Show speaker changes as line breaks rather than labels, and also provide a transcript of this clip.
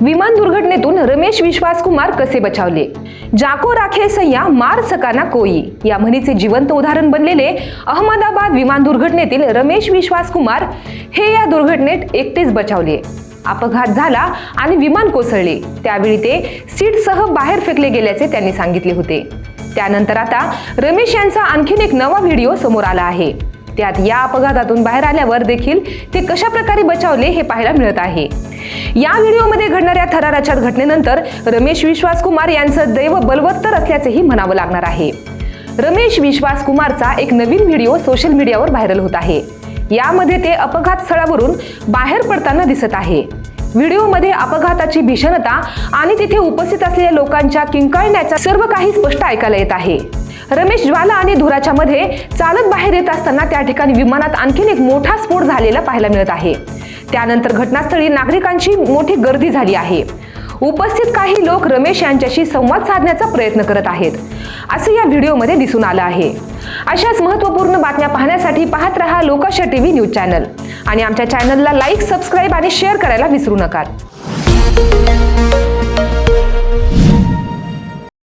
विमान दुर्घटनेतून रमेश विश्वास कुमार कसे बचावले? जाको राखे सय्या मार सकाना कोई. या म्हणीचे जिवंत उदाहरण बनलेले अहमदाबाद विमान दुर्घटनेतील रमेश विश्वास कुमार हे या दुर्घटनेत एकटेच बचावले. अपघात झाला आणि विमान कोसळले. त्यावेळी ते सीटसह बाहेर फेकले गेल्याचे त्यांनी सांगितले होते. त्यानंतर आता रमेश यांचा आणखीन एक नवा व्हिडिओ समोर आला आहे. त्यात या अपघातातून बाहेर आल्यावर देखील ते कशा प्रकारे बचावले हे पाहायला मिळत आहे. या व्हिडिओमध्ये घडणाऱ्या थराराच्या घटनेनंतर रमेश विश्वास कुमार यांचं दैव बलवत्तर असल्याचेही म्हणावं लागणार आहे. रमेश विश्वास कुमारचा एक नवीन व्हिडिओ सोशल मीडियावर व्हायरल होत आहे. यामध्ये ते अपघात स्थळावरून बाहेर पडताना दिसत आहे. व्हिडिओमध्ये अपघाताची भीषणता आणि तिथे उपस्थित असलेल्या लोकांच्या किंकाळण्याचा सर्व काही स्पष्ट ऐकायला येत आहे. रमेश ज्वाला आणि धुराच्या मध्ये चालत बाहेर येत असताना त्या ठिकाणी विमानात आणखीन एक मोठा स्फोट झालेला पाहायला मिळत आहे. त्यानंतर घटनास्थळी नागरिकांची मोठी गर्दी झाली आहे. उपस्थित काही लोक रमेश यांच्याशी संवाद साधण्याचा प्रयत्न करत आहेत. असं या व्हिडिओमध्ये दिसून आलं आहे. अशाच महत्त्वपूर्ण बातम्या पाहण्यासाठी पाहत रहा लोकाशा टीव्ही न्यूज चॅनल. आणि आमच्या चॅनलला लाईक सबस्क्राईब आणि शेअर करायला विसरू नका.